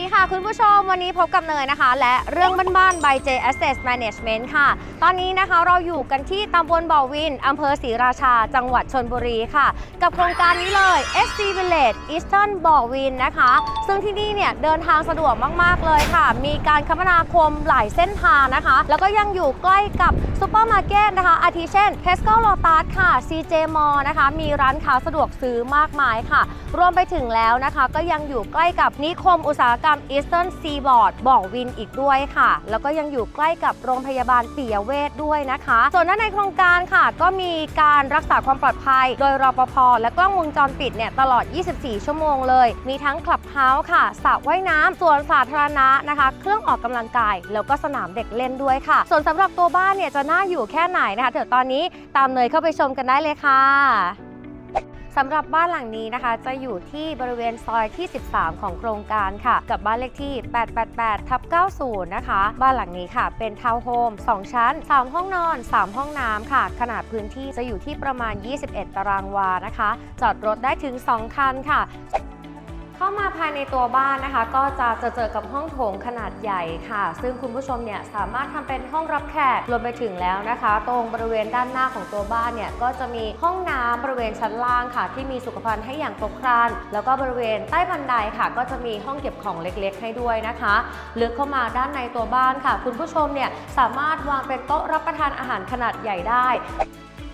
ดีค่ะคุณผู้ชมวันนี้พบกับเนยนะคะ และเรื่องบ้านๆ by J Asset Management ค่ะ ตอนนี้นะคะเราอยู่กันที่ตำบลบ่อวินอำเภอศรีราชา จังหวัดชนบุรีค่ะ กับโครงการนี้เลย SC Village Eastern บ่อวินนะคะ ซึ่งที่นี่เนี่ยเดินทางสะดวกมากๆเลยค่ะ มีการคมนาคมหลายเส้นทางนะคะ แล้วก็ยังอยู่ใกล้กับซูเปอร์มาร์เก็ตนะคะ อาทิเช่น Tesco Lotus ค่ะ CJ Mall นะคะ มีร้านค้าสะดวกซื้อมากมายค่ะ รวมไปถึงแล้วนะคะ ก็ยังอยู่ใกล้กับนิคมอุตสาหกรรม Eastern Seaboard บ่อวินอีกด้วยค่ะ แล้วก็ยังอยู่ใกล้กับโรงพยาบาลปิยเวชด้วยนะคะ ส่วนด้านในโครงการค่ะ ก็มีการรักษาความปลอดภัย โดยรปภและกล้องวงจรปิดเนี่ยตลอด 24 ชั่วโมงเลย มีทั้งคลับเฮาส์ค่ะสระว่ายน้ำสวนสาธารณะนะคะ เครื่องออกกำลังกาย แล้วก็สนามเด็กเล่นด้วยค่ะ ส่วนสำหรับตัวบ้านเนี่ยจะน่าอยู่แค่ไหนนะคะเดี๋ยวตอนนี้ตามเนยเข้าไปชมกันได้เลยค่ะ สำหรับบ้านหลังนี้นะคะ จะอยู่ที่บริเวณซอยที่ 13 ของโครงการค่ะ กับบ้านเลขที่ 888ทับ90 นะคะ บ้านหลังนี้ค่ะ เป็นทาวน์โฮม 2 ชั้น 3 ห้องนอน 3 ห้องน้ำค่ะ ขนาดพื้นที่จะอยู่ที่ประมาณ 21 ตารางวานะคะ จอดรถได้ถึง 2 คันค่ะ เข้ามาภายในตัวบ้านนะคะ ก็จะเจอเจอกับห้องโถงขนาดใหญ่ค่ะ ซึ่งคุณผู้ชมเนี่ยสามารถทำเป็นห้องรับแขกรวมไปถึงแล้วนะคะ ตรงบริเวณด้านหน้าของตัวบ้านเนี่ยก็จะมีห้องน้ำบริเวณชั้นล่างค่ะ ที่มีสุขภัณฑ์ให้อย่างครบครันแล้วก็บริเวณใต้บันไดค่ะ ก็จะมีห้องเก็บของเล็กๆ ให้ด้วยนะคะลึกเข้ามาด้านในตัวบ้านค่ะ คุณผู้ชมเนี่ยสามารถวางเป็นโต๊ะรับประทานอาหารขนาดใหญ่ได้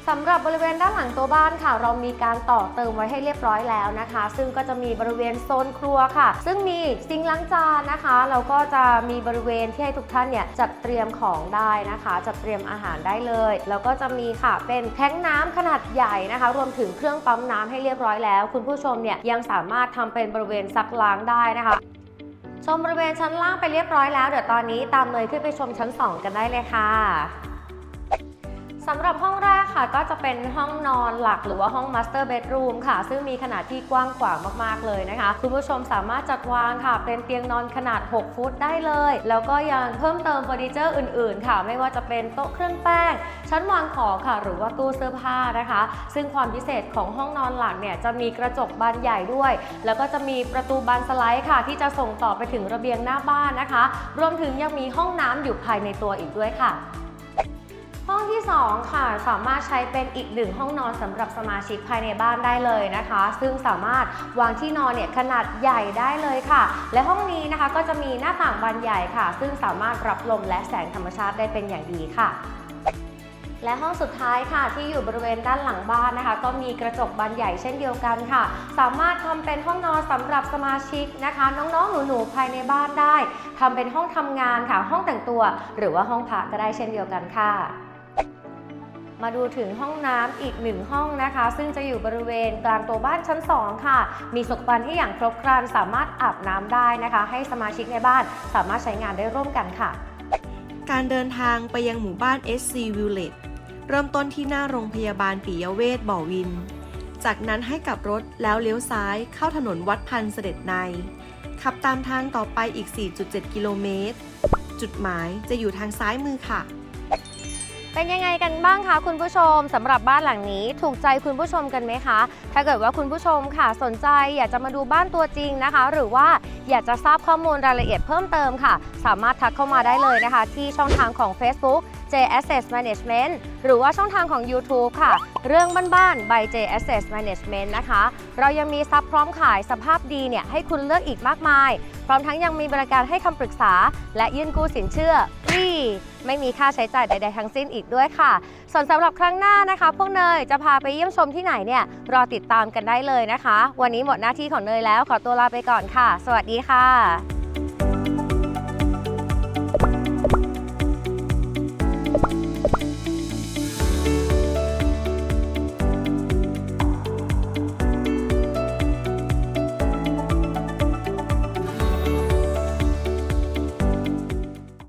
สำหรับบริเวณด้านหลังตัวบ้านค่ะ เรามีการต่อเติมไว้ให้เรียบร้อยแล้วนะคะ ซึ่งก็จะมีบริเวณโซนครัวค่ะ ซึ่งมีซิงล้างจานนะคะแล้วก็จะมีบริเวณที่ให้ทุกท่านเนี่ยจัดเตรียมของได้นะคะ จัดเตรียมอาหารได้เลย แล้วก็จะมีค่ะเป็นแท้งน้ำขนาดใหญ่นะคะ รวมถึงเครื่องปั๊มน้ำให้เรียบร้อยแล้ว คุณผู้ชมเนี่ยยังสามารถทำเป็นบริเวณซักล้างได้นะคะชมบริเวณชั้นล่างไปเรียบร้อยแล้ว เดี๋ยวตอนนี้ตามเลยขึ้นไปชมชั้น 2 กันได้เลยค่ะ สำหรับห้องแรกค่ะก็จะเป็นห้องนอนหลักหรือว่าห้อง Master Bedroom ค่ะ ซึ่งมีขนาดที่กว้างขวางมากๆเลยนะคะ คุณผู้ชมสามารถจัดวางค่ะ เป็นเตียงนอนขนาด 6 ฟุตได้เลย แล้วก็ยังเพิ่มเติมเฟอร์นิเจอร์อื่นๆ ค่ะ ไม่ว่าจะเป็นโต๊ะเครื่องแป้ง ชั้นวางของค่ะ หรือว่าตู้เสื้อผ้านะคะ ซึ่งความพิเศษของห้องนอนหลักเนี่ยจะมีกระจกบานใหญ่ด้วย แล้วก็จะมีประตูบานสไลด์ค่ะ ที่จะส่งต่อไปถึงระเบียงหน้าบ้านนะคะ รวมถึงยังมีห้องน้ำอยู่ภายในตัวอีกด้วยค่ะ ห้องที่ 2 ค่ะ สามารถใช้เป็นอีกหนึ่งห้องนอนสำหรับสมาชิกภายในบ้านได้เลยนะคะ ซึ่งสามารถวางที่นอนเนี่ยขนาดใหญ่ได้เลยค่ะ และห้องนี้นะคะก็จะมีหน้าต่างบานใหญ่ค่ะ ซึ่งสามารถรับลมและแสงธรรมชาติได้เป็นอย่างดีค่ะและห้องสุดท้ายค่ะที่อยู่บริเวณด้านหลังบ้านนะคะ ก็มีกระจกบานใหญ่เช่นเดียวกันค่ะ สามารถทำเป็นห้องนอนสำหรับสมาชิกนะคะ น้องๆหนูๆภายในบ้านได้ทำเป็นห้องทำงานค่ะ ห้องแต่งตัว หรือว่าห้องพักก็ได้เช่นเดียวกันค่ะ มาดูถึงห้องน้ำอีกหนึ่งห้องนะคะ ซึ่งจะอยู่บริเวณกลางตัวบ้านชั้น 2 ค่ะ มีสุขภัณฑ์ที่อย่างครบครันสามารถอาบน้ำได้นะคะ ให้สมาชิกในบ้านสามารถใช้งานได้ร่วมกันค่ะ การเดินทางไปยังหมู่บ้าน SC Village เริ่มต้นที่หน้าโรงพยาบาลปิยเวชบ่อวิน จากนั้นให้กลับรถแล้วเลี้ยวซ้ายเข้าถนนวัดพันเสด็จใน ขับตามทางต่อไปอีก 4.7 กิโลเมตร จุดหมายจะอยู่ทางซ้ายมือค่ะ เป็นยังไงกันบ้างคะคุณผู้ชมสำหรับบ้านหลังนี้ถูกใจคุณผู้ชมกันไหมคะ ถ้าเกิดว่าคุณผู้ชมค่ะสนใจอยากจะมาดูบ้านตัวจริงนะคะ หรือว่าอยากจะทราบข้อมูลรายละเอียดเพิ่มเติมค่ะ สามารถทักเข้ามาได้เลยนะคะ ที่ช่องทางของ Facebook J Asset Management หรือว่าช่องทางของ YouTube ค่ะ เรื่องบ้านๆ by J Asset Management นะคะ เรายังมีซับพร้อมขายสภาพดีเนี่ยให้คุณเลือกอีกมากมาย พร้อมทั้งยังมีบริการให้คำปรึกษา และยื่นกู้สินเชื่อฟรีไม่มีค่าใช้จ่ายใด ๆ ทั้งสิ้นอีกด้วยค่ะ ส่วนสำหรับครั้งหน้านะคะ พวกเนยจะพาไปเยี่ยมชมที่ไหนเนี่ยรอติดตามกันได้เลยนะคะ วันนี้หมดหน้าที่ของเนยแล้วขอตัวลาไปก่อนค่ะ สวัสดีค่ะ